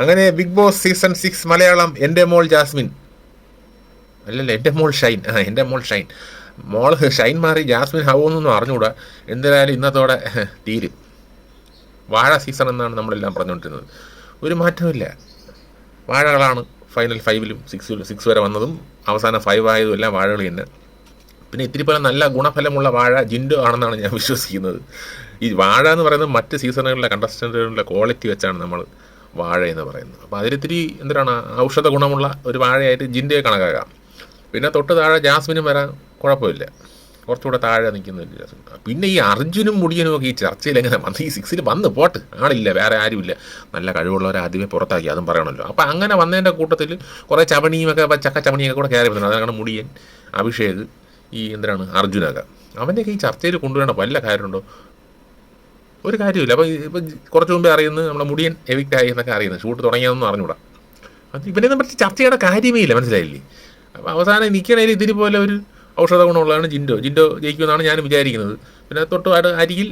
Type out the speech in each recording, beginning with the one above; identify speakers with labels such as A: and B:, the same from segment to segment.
A: അങ്ങനെ Bigg Boss season six Malayalam എന്റെ മോൾ ജാസ്മിൻ. അല്ലല്ല എന്റെ മോൾ ഷൈൻ. ആ എന്റെ മോൾ ഷൈൻ. മോൾ ഷൈൻ മാറി ജാസ്മിൻ ഹവോന്നൊന്നും അറിഞ്ഞുകൂടാ എന്തായാലും ഇന്നത്തോടെ തീരും. വാഴ സീസൺ എന്നാണ് നമ്മളെല്ലാം പറഞ്ഞുകൊണ്ടിരുന്നത്. ഒരു മാറ്റമില്ല വാഴകളാണ് ഫൈനൽ ഫൈവിലും സിക്സിലും സിക്സ് വരെ വന്നതും അവസാനം ഫൈവ് ആയതും എല്ലാം വാഴകൾ തന്നെ. പിന്നെ ഇത്തിരി പോലെ നല്ല ഗുണഫലമുള്ള വാഴ ജിൻഡോ ആണെന്നാണ് ഞാൻ വിശ്വസിക്കുന്നത്. ഈ വാഴ എന്ന് പറയുന്നത് മറ്റ് സീസണുകളിലെ കണ്ടസ്റ്റന്റുകളുടെ ക്വാളിറ്റി വെച്ചാണ് നമ്മൾ വാഴ എന്ന് പറയുന്നത്. അപ്പോൾ അതിലിത്തിരി എന്തിനാണ്? ഔഷധ ഗുണമുള്ള ഒരു വാഴയായിട്ട് ജിന്റെ കണക്കാക്കാം. പിന്നെ തൊട്ട് താഴെ ജാസ്മിനും വരാൻ കുഴപ്പമില്ല. കുറച്ചുകൂടെ താഴെ നിൽക്കുന്നില്ല പിന്നെ ഈ അർജുനും മുടിയനും ഒക്കെ ഈ ചർച്ചയിൽ എങ്ങനെ വന്ന്? ഈ സിക്സിൽ വന്ന് പോട്ട്. ആളില്ല വേറെ ആരുമില്ല. നല്ല കഴിവുള്ളവരെ ആദ്യമേ പുറത്താക്കി അതും പറയണമല്ലോ. അപ്പോൾ അങ്ങനെ വന്നതിന്റെ കൂട്ടത്തിൽ കുറേ ചവണിയും ഒക്കെ ചക്ക ചവണിയൊക്കെ കൂടെ കയറി വരുന്നുണ്ട്. അതാണ് മുടിയൻ അഭിഷേക് ഈ എന്തിനാണ്? അർജുനൊക്കെ. അവന്റെയൊക്കെ ഈ ചർച്ചയിൽ കൊണ്ടുവരേണ്ട വല്ല കാര്യമുണ്ടോ? ഒരു കാര്യമില്ല അപ്പം ഇപ്പം കുറച്ച് മുമ്പേ അറിയുന്നത് നമ്മുടെ മുടിയൻ എവിക്റ്റ് ആയി എന്നൊക്കെ അറിയുന്നത് ഷൂട്ട് തുടങ്ങിയതെന്ന് അറിഞ്ഞൂടാ അത് ഇവനെ പറ്റി ചർച്ച ചെയ്യേണ്ട കാര്യമേ ഇല്ല മനസ്സിലായില്ലേ? അപ്പം അവസാനം നിൽക്കണേൽ ഇതിന് പോലെ ഒരു ഔഷധ ഗുണമുള്ളതാണ് ജിൻഡോ. ജിൻഡോ ജയിക്കുമെന്നാണ് ഞാൻ വിചാരിക്കുന്നത്. പിന്നെ തൊട്ട് അടു അരികിൽ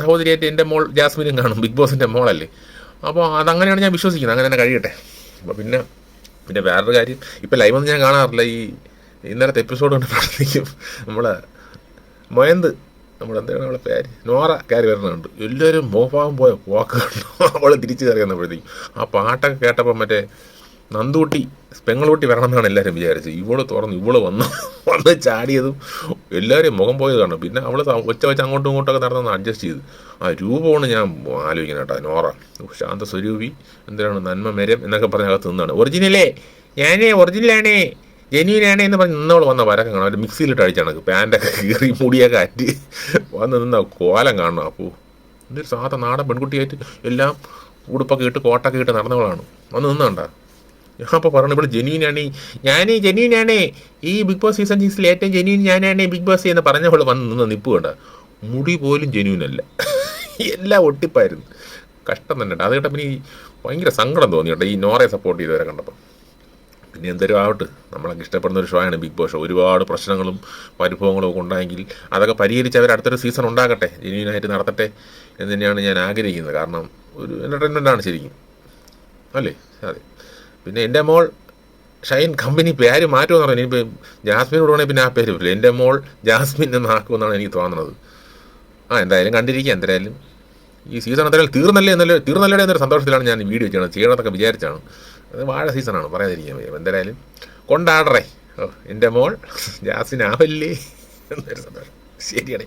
A: സഹോദരിയായിട്ട് എന്റെ മോൾ ജാസ്മിനും കാണും ബിഗ് ബോസിന്റെ മോളല്ലേ. അപ്പോൾ അതങ്ങനെയാണ് ഞാൻ വിശ്വസിക്കുന്നത്. അങ്ങനെ തന്നെ കഴിയട്ടെ. അപ്പോൾ പിന്നെ പിന്നെ വേറൊരു കാര്യം ഇപ്പം ലൈവൊന്നും ഞാൻ കാണാറില്ല. ഈ ഇന്നലത്തെ എപ്പിസോഡ് കൊണ്ട് കണ്ടപ്പോഴത്തേക്കും നമ്മളെ മൊയന്ത്. നമ്മുടെ എന്താണ് അവളെ പേര്? നോറ കയറി വരുന്നുണ്ട്. എല്ലാവരും മോഫാവും പോയ പോക്ക് അവളെ അവൾ തിരിച്ചു കയറി വന്നപ്പോഴത്തേക്കും. ആ പാട്ടൊക്കെ കേട്ടപ്പോൾ മറ്റേ നന്ദൂട്ടി പെങ്ങളൂട്ടി വരണം എന്നാണ് എല്ലാവരും വിചാരിച്ചത്. ഇവൾ തുറന്നു ഇവൾ വന്നു. വന്ന് ചാടിയതും എല്ലാവരും മുഖം പോയതാണ് പിന്നെ അവൾ ഒച്ച വെച്ച് അങ്ങോട്ടും ഇങ്ങോട്ടൊക്കെ നടന്നു അഡ്ജസ്റ്റ് ചെയ്ത്. ആ രൂപമാണ് ഞാൻ ആലോചിക്കുന്നത് കേട്ടോ നോറ. ശാന്ത സ്വരൂപി എന്തിനാണ് നന്മ മരം എന്നൊക്കെ പറഞ്ഞ അകത്ത് നിന്നാണ്. ഒറിജിനലേ ഞാനേ ഒറിജിനലാണേ ജെന്യൂനാണ് എന്ന് പറഞ്ഞ് നിന്നവൾ വന്ന വരക്കം കാണാം. ഒരു മിക്സിയിലിട്ട് അടിച്ചാണ് പാന്റൊക്കെ കീറി മുടിയൊക്കെ അറ്റി വന്ന് നിന്ന കോലം കാണണം അപ്പോൾ എന്തൊരു സാധാ നാടൻ പെൺകുട്ടിയായിട്ട് എല്ലാം ഉടുപ്പൊക്കെ ഇട്ട് കോട്ടൊക്കെ ഇട്ട് നടന്നവളാണ്. വന്ന് നിന്നണ്ട ഞാൻ അപ്പോൾ പറഞ്ഞു ഇവിടെ ജെന്യൂനാണ് ഞാനേ ജെന്യൂനാണേ ഈ ബിഗ് ബോസ് സീസൺ സിക്സിൽ ഏറ്റവും ജെന്യൂൻ ഞാനാണേ ബിഗ് ബോസ് എന്ന് പറഞ്ഞവൾ വന്ന് നിന്ന് നിപ്പ് കണ്ട. മുടി പോലും ജെനുവിനല്ല എല്ലാം ഒട്ടിപ്പായിരുന്നു. കഷ്ടം തന്നെ അത് കേട്ടപ്പോൾ ഈ ഭയങ്കര സങ്കടം തോന്നി ഈ നോറയെ സപ്പോർട്ട് ചെയ്തവരെ കണ്ടപ്പോൾ പിന്നെ എന്തൊരു ആവട്ടെ. നമ്മളൊക്കെ ഇഷ്ടപ്പെടുന്ന ഒരു ഷോ ആണ് ബിഗ് ബോസ്. ഒരുപാട് പ്രശ്നങ്ങളും പരിഭവങ്ങളും ഒക്കെ ഉണ്ടായെങ്കിൽ അതൊക്കെ പരിഹരിച്ച് അവർ അടുത്തൊരു സീസൺ ഉണ്ടാകട്ടെ. ജെന്യൂനായിട്ട് നടത്തട്ടെ എന്ന് തന്നെയാണ് ഞാൻ ആഗ്രഹിക്കുന്നത്. കാരണം ഒരു എന്റർടൈൻമെന്റ് ആണ് ശരിക്കും. അല്ലേ? അതെ. പിന്നെ എന്റെ മോൾ ഷൈൻ കമ്പനി പേര് മാറ്റുമെന്ന് പറഞ്ഞു. ഇനിയിപ്പോൾ ജാസ്മിൻ വിടുവാണെങ്കിൽ പിന്നെ ആ പേര് വരില്ല. എന്റെ മോൾ ജാസ്മിൻ എന്നാക്കുമെന്നാണ് എനിക്ക് തോന്നുന്നത് ആ എന്തായാലും കണ്ടിരിക്കുക എന്തായാലും ഈ സീസൺ എന്തായാലും തീർന്നല്ലേ എന്നല്ലേ തീർന്നല്ലേ എന്നൊരു സന്തോഷത്തിലാണ് ഞാൻ വീഡിയോ ചെയ്യണത് ചെയ്യണമെന്നൊക്കെ വിചാരിച്ചാണ്. വാഴ സീസണാണ് പറയാതിരിക്കാൻ വയ്യ. എന്തായാലും കൊണ്ടാടറേ. ഓ എന്റെ മോൾ ജാസിനാവല്ലേ എന്നൊരു സന്തോഷം. ശരിയാണേ